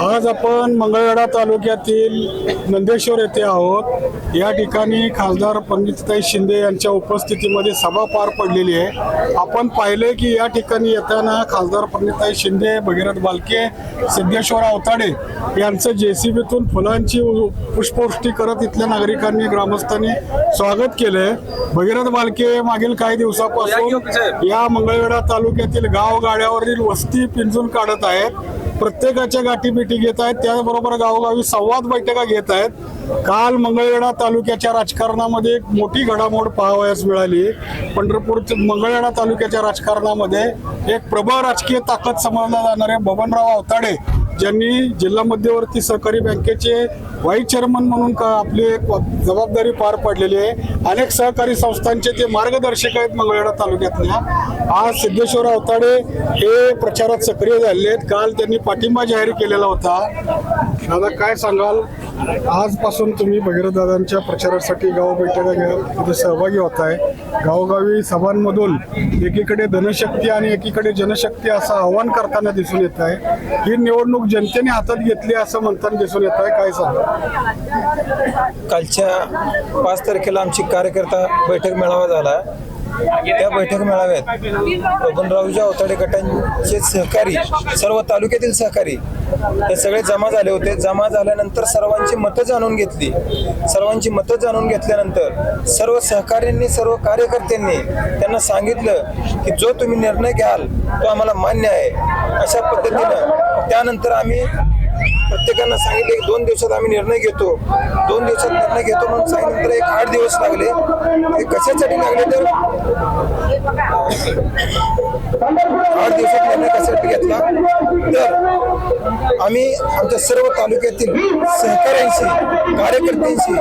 आज आपण मंगळवेढा तालुक्यातील नंदेश्वर येथे आहोत. या ठिकाणी खासदार पंडितताई शिंदे यांच्या उपस्थितीमध्ये सभा पार पडलेली आहे. आपण पाहिले की या ठिकाणी येताना खासदार पंडितताई शिंदे भगीरथ बालके सिद्धेश्वर अवताडे यांचं जे सी बीतून फुलांची पुष्पवृष्टी करत इथल्या नागरिकांनी ग्रामस्थांनी स्वागत केलंय. भगीरथ बालके मागील काही दिवसापासून या मंगळवेढा तालुक्यातील गाव गाड्यावरील वस्ती पिंजून काढत आहेत. प्रत्येकाच्या गाठी भेटी घेत आहेत. त्याचबरोबर गावोगावी संवाद बैठका घेत आहेत. काल मंगळवेढा तालुक्याच्या राजकारणामध्ये एक मोठी घडामोड पाहावयास मिळाली. पंढरपूर मंगळवेढा तालुक्याच्या राजकारणामध्ये एक प्रबळ राजकीय ताकद समजल्या जाणारे बबनराव अवताडे ज्यांनी जिल्हा मध्यवर्ती सहकारी बँकेचे व्हाईस चेअरमन म्हणून का आपली एक जबाबदारी पार पडलेली आहे. अनेक सहकारी संस्थांचे ते मार्गदर्शक आहेत मंगळवेढा तालुक्यातल्या आज सिद्धेश्वर अवताडे हे प्रचारात सक्रिय झाले आहेत. काल त्यांनी पाठिंबा जाहीर केलेला होता. दादा काय सांगाल? आजपासून तुम्ही भगीरथदादांच्या प्रचारासाठी गाव बैठका घ्या तिथे सहभागी होत आहे गावोगावी सभांमधून एकीकडे धनशक्ती आणि एकीकडे जनशक्ती असं आव्हान करताना दिसून येत आहे ही निवडणूक जनतेने हातात घेतली असं म्हणताना दिसून येत आहे काय सांगा कालच्या पाच तारखेला आमची कार्यकर्ता बैठक मेळावा झाला. त्या बैठक मेळाव्यात बबनरावजी अवताडे गटांचे सहकारी सर्व तालुक्यातील सहकारी हे सगळे जमा झाले होते. जमा झाल्यानंतर सर्वांची मतं जाणून घेतली. सर्वांची मतं जाणून घेतल्यानंतर सर्व सहकाऱ्यांनी सर्व कार्यकर्त्यांनी त्यांना सांगितलं की जो तुम्ही निर्णय घ्याल तो आम्हाला मान्य आहे. अशा पद्धतीनं त्यानंतर आम्ही प्रत्येकांना सांगितले की दोन दिवसात आम्ही निर्णय घेतो. दोन दिवसात निर्णय घेतो म्हणून सांगितलं एक आठ दिवस लागले. ते कशासाठी लागले तर? आठ दिवसात निर्णय कशासाठी घेतला? तर आम्ही आमच्या सर्व तालुक्यातील सहकाऱ्यांशी कार्यकर्त्यांशी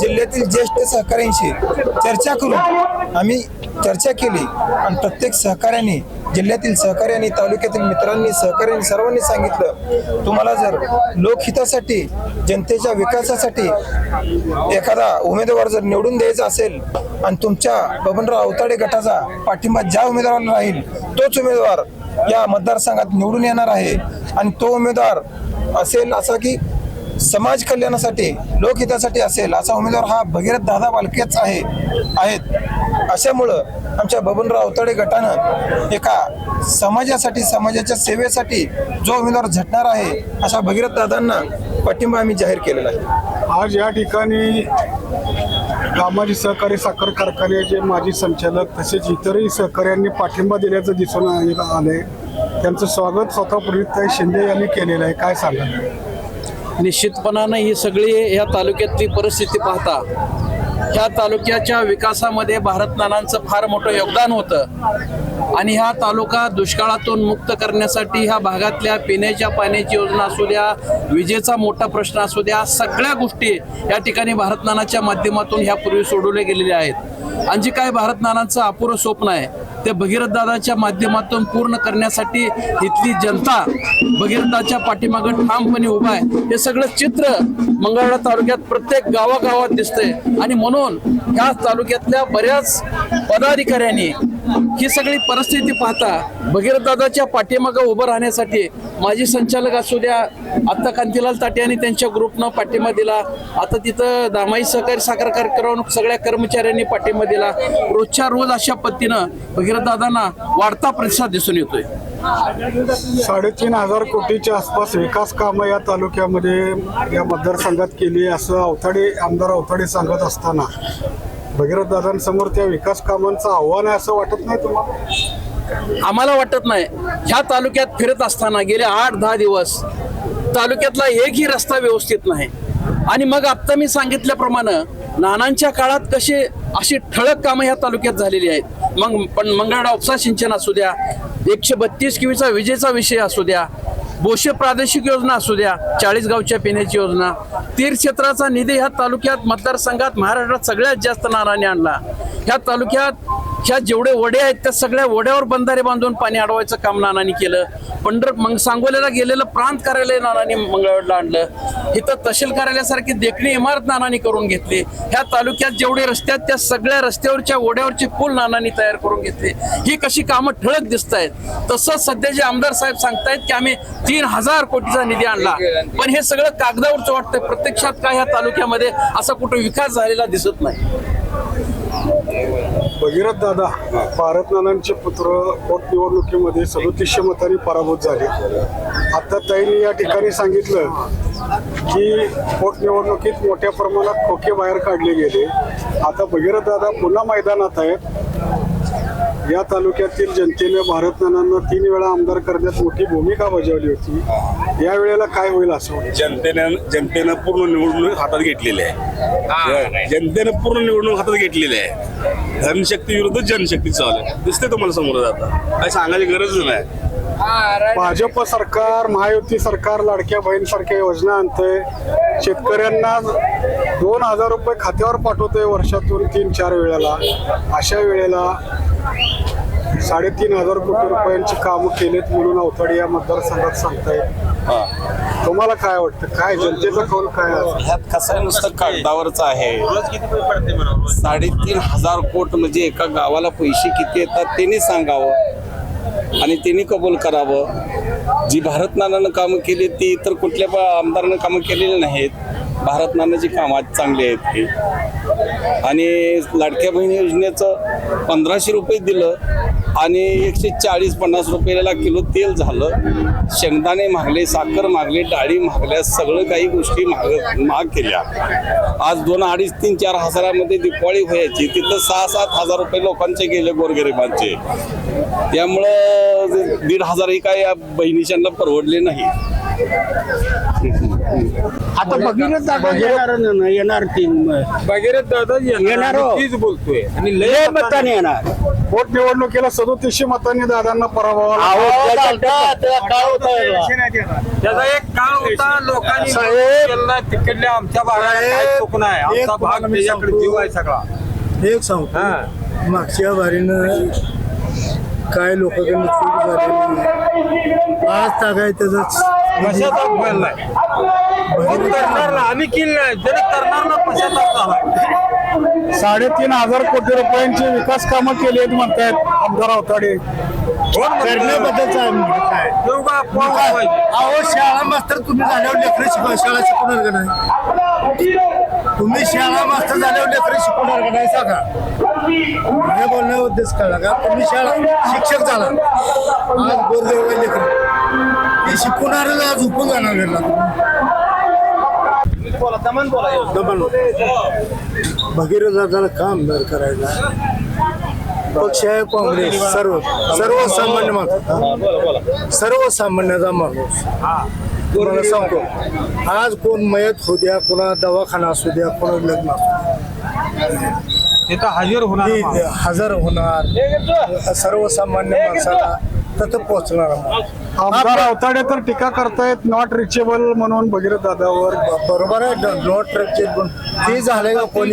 जिल्ह्यातील ज्येष्ठ सहकाऱ्यांशी चर्चा करून आम्ही चर्चा केली आणि प्रत्येक सहकाऱ्याने जिल्ह्यातील सहकारी आणि तालुक्यातील मित्रांनी सहकाऱ्यांनी सर्वांनी सांगितलं तुम्हाला जर लोकहितासाठी जनतेच्या विकासासाठी एखादा उमेदवार जर निवडून द्यायचा असेल आणि तुमच्या बबनराव अवताडे गटाचा पाठिंबा ज्या उमेदवाराला राहील तोच उमेदवार या मतदारसंघात निवडून येणार आहे. आणि तो उमेदवार असेल असा की समाज कल्याणासाठी लोकहितासाठी असेल असा उमेदवार हा भगीरथ दादा बालकेच आहे आहेत. अशामुळं आमच्या बबनराव अवताडे गटानं एका समाजासाठी समाजाच्या सेवेसाठी जो उमेदवार झटणार आहे अशा भगीरथ दादांना पाठिंबा आम्ही जाहीर केलेला आहे. आज या ठिकाणी कामाजी सहकारी साखर कारखान्याचे माजी संचालक तसेच इतरही सहकाऱ्यांनी पाठिंबा दिल्याचं दिसून आले त्यांचं स्वागत स्वतः पुरीताई शिंदे यांनी केलेलं आहे. काय सांगा निश्चितपणानं ही सगळी ह्या तालुक्यातली परिस्थिती पाहता ह्या तालुक्याच्या विकासामध्ये भारत नानांचं फार मोठं योगदान होतं. आणि हा तालुका दुष्काळातून मुक्त करण्यासाठी ह्या भागातल्या पिण्याच्या पाण्याची योजना असू द्या विजेचा मोठा प्रश्न असू द्या सगळ्या गोष्टी या ठिकाणी भारत नानाच्या माध्यमातून ह्यापूर्वी सोडवल्या गेलेल्या आहेत. आणि जे काय भारत नानांचं अपुरं स्वप्न आहे? ते भगीरथदादाच्या माध्यमातून पूर्ण करण्यासाठी इथली जनता भगीरथाच्या पाठीमागं ठामपणे उभा आहे. हे सगळं चित्र मंगळवेढा तालुक्यात प्रत्येक गावागावात दिसतंय. आणि म्हणून ह्या तालुक्यातल्या बऱ्याच पदाधिकाऱ्यांनी ही सगळी परिस्थिती पाहता भगीरथदादाच्या पाठीमागं उभं राहण्यासाठी माजी संचालक असू द्या आत्ता कांतीलाल ताटे आणि त्यांच्या ग्रुपनं पाठिंबा दिला. आता तिथं दामाई सहकारी साखर कार्यक्रम सगळ्या कर्मचाऱ्यांनी पाठिंबा दिला. रोजच्या रोज अशा पद्धतीनं भगीरथदादांना वाढता प्रतिसाद दिसून येतोय. साडेतीन हजार कोटीच्या आसपास विकास कामं या तालुक्यामध्ये या मतदारसंघात केली असं अवथाडे आमदार अवथाडे सांगत असताना भगीरथ दादांसमोर त्या विकास कामांचं आव्हान आहे असं वाटत नाही तुम्हाला? आम्हाला वाटत नाही. ह्या तालुक्यात फिरत असताना गेले आठ दहा दिवस तालुक्यातला एकही रस्ता व्यवस्थित नाही. आणि मग आत्ता मी सांगितल्याप्रमाणे नानांच्या काळात कसे अशी ठळक कामं ह्या तालुक्यात झालेली आहेत. मग पण मंगळा उपसा सिंचन असू द्या एकशे बत्तीस किवीचा विजेचा विषय असू द्या बोशे प्रादेशिक योजना असू द्या चाळीस गावच्या पिण्याची योजना. तीर्थक्षेत्राचा निधी ह्या तालुक्यात मतदारसंघात महाराष्ट्रात सगळ्यात जास्त नाराने आणला. ह्या तालुक्यात ह्या जेवढे वडे आहेत त्या सगळ्या वड्यावर बंधारे बांधून पाणी अडवायचं काम नानांनी केलं. पंढर मग सांगोल्याला गेलेलं प्रांत कार्यालय नानांनी मंगळवेळला आणलं. इथं तहसील कार्यालयासारखी देखणी इमारत नानांनी करून घेतली. ह्या तालुक्यात जेवढे रस्ते आहेत त्या सगळ्या रस्त्यावरच्या वड्यावरचे पूल नानांनी तयार करून घेतले. ही कशी कामं ठळक दिसत आहेत तसंच सध्याचे आमदार साहेब सांगतायत की आम्ही तीन हजार कोटीचा निधी आणला. पण हे सगळं कागदावरचं वाटतंय. प्रत्यक्षात काय ह्या तालुक्यामध्ये असा कुठं विकास झालेला दिसत नाही. भगीरथ दादा भारत नानांचे पुत्र पोटनिवडणुकीमध्ये सदोतीसशे मतांनी पराभूत झाले. आता ताईंनी या ठिकाणी सांगितलं की पोटनिवडणुकीत मोठ्या प्रमाणात खोके बाहेर काढले गेले. आता भगीरथ दादा पुन्हा मैदानात आहेत. या तालुक्यातील जनतेने भारत नानांना तीन वेळा आमदार करण्यात मोठी भूमिका बजावली होती. या वेळेला काय होईल असं? जनतेनं जनतेनं पूर्ण निवडणूक हातात घेतलेली आहे. जनतेनं पूर्ण निवडणूक हातात घेतलेली आहे. धनशक्ती विरुद्ध जनशक्ती चालू आहे. दिसते तुम्हाला समोर जाता काय सांगायची गरज नाही. भाजप सरकार महायुती सरकार लाडक्या बहीणसारख्या योजना आणते शेतकऱ्यांना दोन हजार रुपये खात्यावर पाठवतोय वर्षातून तीन चार वेळेला. अशा वेळेला साडेतीन हजार कोटी रुपयांची कामं केलेत म्हणून अवताडे या मतदारसंघात सांगतायत. तुम्हाला काय वाटतं? काय जनतेचा कौल काय ह्यात कसं आहे, नुसतं कागदावरच आहे. साडेतीन हजार कोट म्हणजे एका गावाला पैसे किती येतात त्यांनी सांगावं आणि त्यांनी कबूल करावं. जी भारत नानानं कामं केली ती इतर कुठल्या प- आमदारानं कामं केलेली नाहीत. भारत नानाची कामं चांगली आहेत ती. आणि लाडक्या बहीण योजनेचं पंधराशे रुपये दिलं आणि एकशे चाळीस पन्नास रुपयाला किलो तेल झालं. शेंगदाणे मागले साखर मागले डाळी मागल्या सगळं काही गोष्टी माग महाग केल्या. आज दोन अडीच तीन चार हजारामध्ये दिवाळी व्हायची. तिथं सहा सात हजार रुपये लोकांचे गेले गोरगरिबांचे. त्यामुळं दीड हजारही काय या बहिणीशांना परवडले नाही. आता भगीरथ दादा येणार तीन भगीरथ दादा येणार हो. तीच बोलतोय. आणि लय लय मताने येणार. पोटनिवडणुकीला सदोतीसशे मतांनी दादांना पराभव त्याचा एक काळ होता लोकांनी तिकडल्या आमच्या नाही. आमचा भाग त्याच्याकडे जीव आहे सगळा. एक सांगतो. हा. मागच्या बारीनं काय लोकांकडून चूक झालेली. आज तागाय त्याच पश्चाताप व्हायला नाही? आम्ही केलं नाही. जरी करणार ना पश्चाताप झाला साडेतीन हजार कोटी रुपयांची विकास कामं केली आहेत म्हणतायत आमदार अवताडे. म्हणजे पाहिजे अहो शाळा मास्तर तुम्ही झाल्यावर लेकरं शिकवा. शाळा शिकवणार का नाही? तुम्ही शाळा मास्तर झाल्यावर लेकरं शिकवणार का नाही सांगा? हे बोलण्या उद्देश कळला का? तुम्ही शाळा शिक्षक झाला. आज गोरदेव लेकर. हे शिकवणाऱ्याला आज झोपून जाणार दमन. भगीरथ दादाला काम दर करायला पक्ष आहे काँग्रेस सर्व सर्वसामान्य माणूस. सर्वसामान्याचा माणूस. तुम्हाला सांगतो आज कोण मयत होऊ द्या कोणा दवाखाना असू द्या कोणा लग्न असू. तिथं हजर होणार. हजर होणार. सर्वसामान्य माणसाला तिथं पोहोचणार आमदार अवताडे तर टीका करतायत नॉट रिचेबल म्हणून भगीरथ दादावर. बरोबर आहे नोट पण ते झालंय का कोण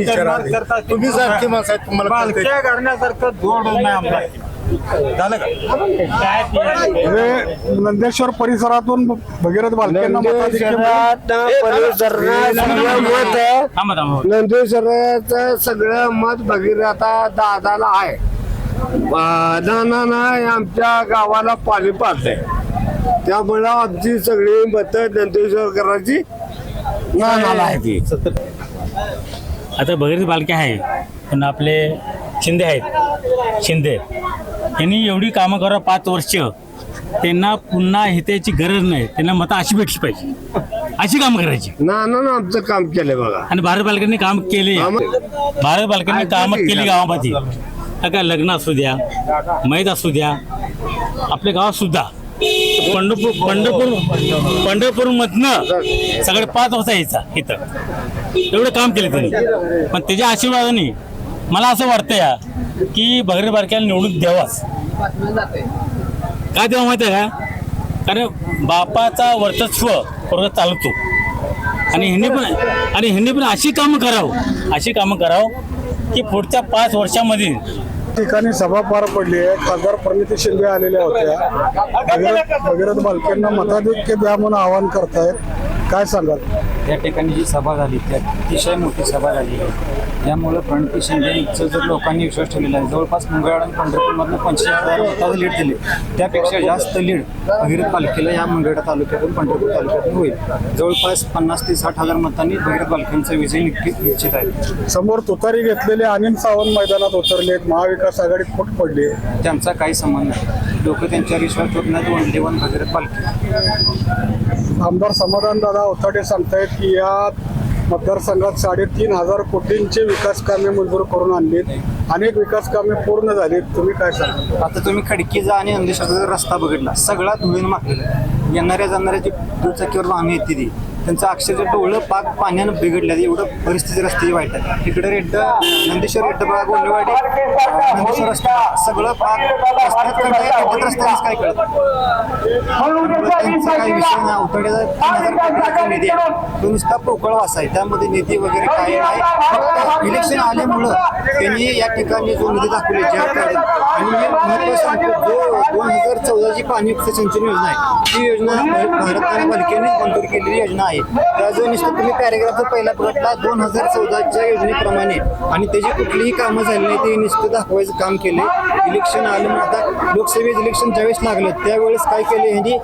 तुम्ही सारखी माणसं आहेत, तुम्हाला कळतंय. बालक्या करण्यासारखं जोड नाही आमदार झालं का? नंदेश्वर परिसरातून भगीरथ बालकेंना मताधिक्य नंदेश्वराचं सगळं मत भगीरथा दादाला आहे. दादानं आमच्या गावाला पाणी पाडलंय. त्यामुळं आमची सगळी मत नानाला आहे ती आता भगीरथ बालके आहे पण आपले शिंदे आहेत. शिंदे. यांनी एवढी कामं करा पाच वर्ष. त्यांना पुन्हा हिताची गरज नाही. त्यांना मतं अशी भेटली पाहिजे. अशी कामं करायची. नानानं आमचं काम केलंय बघा. आणि भारत बालकांनी काम केले. भारत बालकांनी कामं केली गावामध्ये. काय लग्न असू द्या मैद असू द्या आपल्या गावात सुद्धा पंढरपूर पंढरपूर पंढरपूरमधनं सगळे पाच वाजता यायचा इथं. एवढं काम केलं त्यांनी. पण त्याच्या आशीर्वादाने मला असं वाटतं या की भगरे बारक्याला निवडून द्यावाच. काय तेव्हा माहिती आहे का? कारण बापाचा वर्चस्व पूर्ण चालतो. आणि ह्यांनी पण आणि ह्यांनी पण अशी कामं करावं अशी कामं करावं की पुढच्या पाच वर्षामध्ये ठिकाणी सभा पार पडली आहे. खासदार प्रणिती शिंदे आलेल्या होत्या. भगीरथ बालकेंना मताधिक्य द्या म्हणून आवाहन करतायत. काय सांगाल? या ठिकाणी जी सभा झाली त्या अतिशय मोठी सभा झाली आहे. त्यामुळं प्रणिती शिंदेचं जर लोकांनी विश्वास ठेवलेला आहे जवळपास मंगळवार आणि पंढरपूरमधनं पंचवीस हजार मताचं लीड दिले. त्यापेक्षा जास्त लीड भगीरथ पालखीला या मंगळवेढा तालुक्यातून पंढरपूर तालुक्यातून होईल. जवळपास पन्नास ते साठ हजार मतांनी भगीरथ पालखींचा विजय निश्चित निश्चित आहे. समोर तुतारी घेतलेले अनिल सावंत मैदानात उतरलेत महाविकास आघाडीत फूट पडली. त्यांचा काही संबंध नाही. लोक त्यांच्यावर विश्वास ठेवत नाहीत वनली वन भगीरथ पालखी. आमदार समाधान दादा अवताडे सांगतायत की या मतदारसंघात साडेतीन हजार कोटींचे विकास कामे मंजूर करून आणलीत. अनेक विकास कामे पूर्ण झालीत. तुम्ही काय सांगाल? आता तुम्ही खडकीचा आणि अंधेश्वरचा रस्ता बघितला. सगळा धुळीनं माखलेला आहे. येणाऱ्या जाणाऱ्या जी दुचाकीवर वाहने येते ती. त्यांचं अक्षरशः डोळं पाक पाण्यानं बिघडलं एवढं परिस्थिती रस्त्याची वाईट आहे. इकडे रेड्ड नंदेश्वर रेड्ड बघा गोंडेवाडी नंदेश्वर रस्ता सगळं पाक रस्त्यात कळत रस्त्यानेच काय कळत त्यांचा काही विषय नाही. अवतड्याचा तीन हजार निधी आहे. तो नुसता पोकळ वासा आहे. त्यामध्ये निधी वगैरे काही नाही. फक्त इलेक्शन आल्यामुळं त्यांनी या ठिकाणी जो निधी दाखवले ज्या आणि मी महत्त्व सांगतो जो दोन हजार चौदाची पाणीयुक्त सिंचन योजना आहे. ती योजना भारत महापालिकेने मंजूर केलेली योजना आहे. त्याचं जो तुम्ही पॅरेग्राफ पहिला बघितला दोन हजार चौदाच्या योजनेप्रमाणे. आणि त्याची कुठलीही कामं झाली नाही ते निश्चित दाखवायचं काम केले इलेक्शन आलं आता लोकसभेचं इलेक्शन ज्यावेळेस लागलं त्यावेळेस काय केले ह्यांनी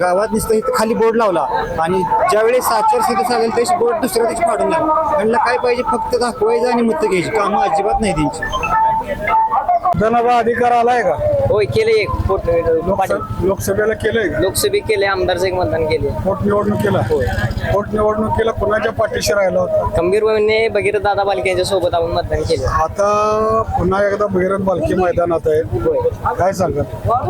गावात नुसतं इथं खाली बोर्ड लावला. आणि ज्यावेळेस आचारसंहिता आले त्याची बोर्ड दुसऱ्या दिवशी फाडून द्या त्यांना काय पाहिजे फक्त दाखवायचं आणि मत घ्यायची. कामं अजिबात नाही त्यांची. जनाबा अधिकार आलाय का? होय केले एक पोट लोकस- लोकसभेला केलंय का? लोकसभे केले आमदारचं एक मतदान केले? पोट निवडणुकीला पोट निवडणुकीला कुणाच्या पाठीशी राहिला होता? खंबीरपणे भगीरथ दादा बालके यांच्या सोबत आपण मतदान केलं. आता पुन्हा एकदा भगीरथ बालकी मैदानात आहे काय सांगाल?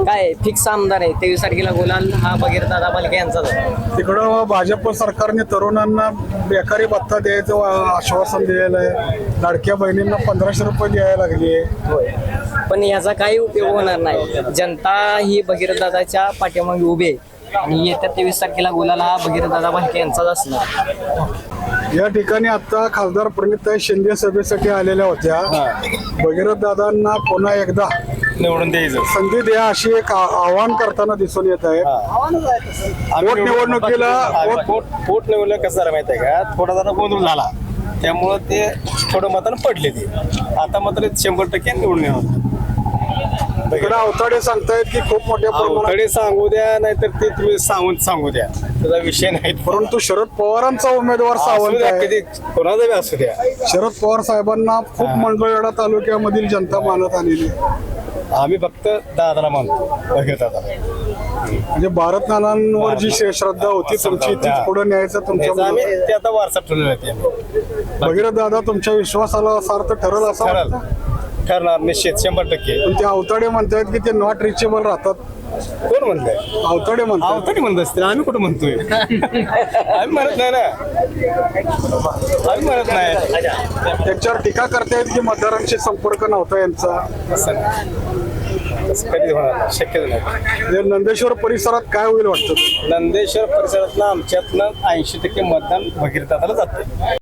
काय फिक्स आमदार आहे. तेवीस तारखेला गुलाल हा भगीरथ दादा बालके यांचाच आहे. तिकडं भाजप सरकारने तरुणांना बेकारी भत्ता द्यायचं वा- आश्वासन दिलेलं आहे. लाडक्या बहिणींना पंधराशे रुपये द्यायला लागली आहे. पण याचा काही उपयोग होणार नाही. जनता ही भगीरथ दादाच्या पाठीमागे उभी आहे. आणि येत्या तेवीस तारखेला गुलाल हा दादा बालके यांचाच असणार. या ठिकाणी आता खासदार प्रणिताई शिंदे सभेसाठी आलेल्या होत्या. भगीरथ दादांना पुन्हा एकदा निवडून द्यायचं. संधी द्या अशी एक आ- आवाहन करताना दिसून येत आहे. पोट निवडणुकीला पोट- पोट पोट निवडलं कसं झालं माहिती आहे का? थोडा जरा गोंधळ झाला. त्यामुळं ते थोडं मतानं पडले ते आता मात्र शंभर टक्के निवडून येणार. इकडे अवताडे सांगतायत की खूप मोठ्या प्रमाणात कडे सांगू द्या नाहीतर ते तुम्ही सावंत सांगू द्या. त्याचा विषय नाही. परंतु शरद पवारांचा उमेदवार असू सावंत द्या आहे. कधी कोणाचा बी असू द्या. शरद पवार साहेबांना खूप मंगळवेढा तालुक्यामधील जनता मानत आलेली आहे. आम्ही फक्त दादाला मानतो. भगीरथ दादाला म्हणजे भारत नानांवर जी शे- श्रद्धा होती तुमची ती पुढे न्यायचं तुमच्या आम्ही. ते आता वारसा ठेवलेला आहे ते. आम्ही. भगीरथ दादा तुमच्या विश्वासाला सार्थ ठरल असं ठरल. वाटतं? ठरणार निश्चित शंभर टक्के. ते अवताडे म्हणतायत की ते नॉट रिचेबल राहतात. कोण म्हणतंय? अवताडे म्हणतात अवतरी म्हणत असतील. आम्ही कुठं म्हणतोय? आम्ही म्हणत नाही ना. आम्ही म्हणत नाही. त्याच्यावर टीका करतायत की मतदारांशी संपर्क नव्हता यांचा. असं नाही. तसं कधी होणार नाही. शक्यच नाही. म्हणजे नंदेश्वर परिसरात काय होईल वाटतं? नंदेश्वर परिसरातलं आमच्यातनं ऐंशी टक्के मतदान भगीरथ दादाला जाते